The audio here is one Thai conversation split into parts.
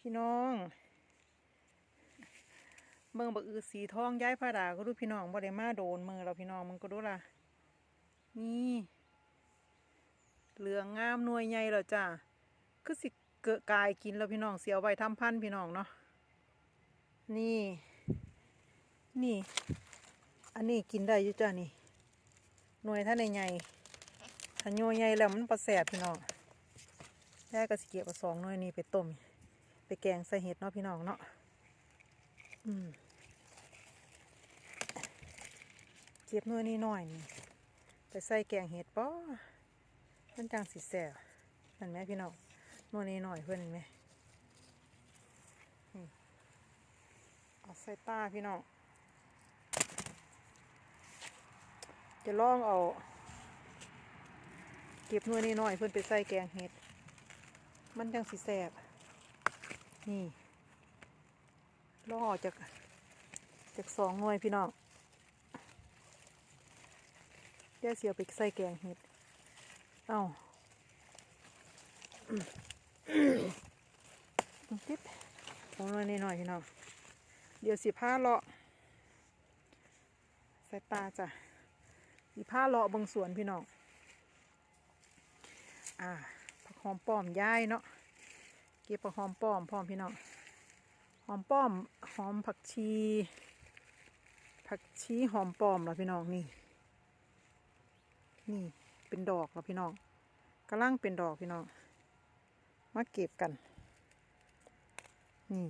พี่น้องเมืองบักอือสีทองย้ายผ้าดาก็ดูพี่น้องบ่ได้มาโดนมือเราพี่น้องมึงก็ดูล่ะ นี่เหลืองงามนวยใหญ่แล้วจ้าคือสิเกิดกายกินแล้วพี่น้องเสียไว้ทำพันพี่น้องเนาะนี่ นี่ อันนี้กินได้อยู่จ้านี่หน่วยท่านใหญ่ถ้าหน่วยใหญ่แล้วมันประแสบพี่น้องยายก็สิเก็บเอาสองหน่วยนี้ไปต้ม ไปแกงใส่เห็ดเนาะพี่น้องเนาะอืมเก็บหน่วยนี้หน่อยนี่ไปใส่แกงเห็ดป้อมันจังสิแสบเห็นไหมพี่น้องหน่วยนี้หน่อยเพื่อนเห็นไหมเอาใส่ตาพี่น้องจะลองเอา เก็บหน่วยนี้หน่อยเพื่อนไปใส่แกงเห็ด มันจังสิแสบ นี่ลอออกจากจากสองหน่วยพี่น้องเดี๋ยวเสียวไปใส่แกงเห็ด เอาอืมติดของหน่วยนี้หน่อยพี่น้อง เดี๋ยวสิผ้าเลาะใส่ตาจ้ะสิผ้าเลาะบางสวนพี่น้อง อ่าผักหอมป้อมย้ายเนาะ ก็บผักหอมป้อมพร้อมพี่น้องหอมป้อมหอมผักชี ผักชีหอมป้อมแล้วพี่น้องนี่ นี่เป็นดอกแล้วพี่น้องกำลังเป็นดอกพี่น้องมาเก็บกัน นี่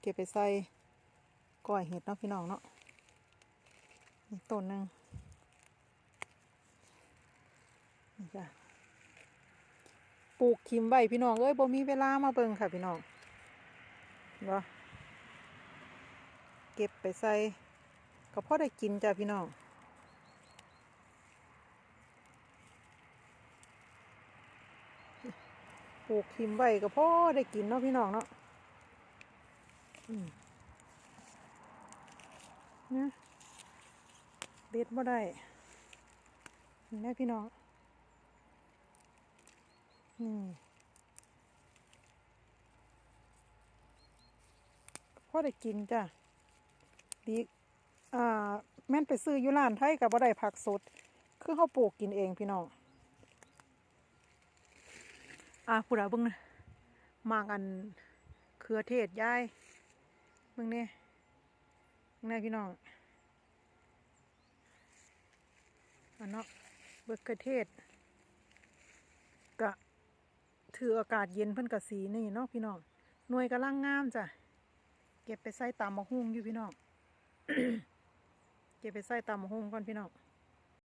เก็บไปใส่ก้อยเห็ดเนาะพี่น้องเนาะนี่ต้นหนึ่งนี่จ้ะ ปลูกขิมไว้พี่น้องเอ้ยบ่มีเวลามาเบิ่งค่ะพี่น้องเนาะเก็บไปใส่ก็พอได้กินจ้ะพี่น้องปลูกขิมไว้ก็พอได้กินเนาะพี่น้องเนาะเนี่ยเด็ดบ่ได้เห็นไหมพี่น้อง อืมพอได้กินจ้ะดีอ่า แม่นไปซื้ออยู่ร้านไทยกับบ่ได้ผักสด คือเขาปลูกกินเองพี่น้อง อ่าพูดาเบิ่งนะมากอันเครือเทศยายเบิ่งเนี่ยเบิ่งน่พี่น้องอันเนาะเบิกเกอร์เทศกะ ถืออากาศเย็นเพิ่นกะสีนี่เนาะพี่น้องหน่วยกำลังงามจ้ะเก็บไปใส่ตามมะฮุ่งอยู่พี่น้องเก็บไปใส่ตามมะฮุ่งก่อนพี่น้อง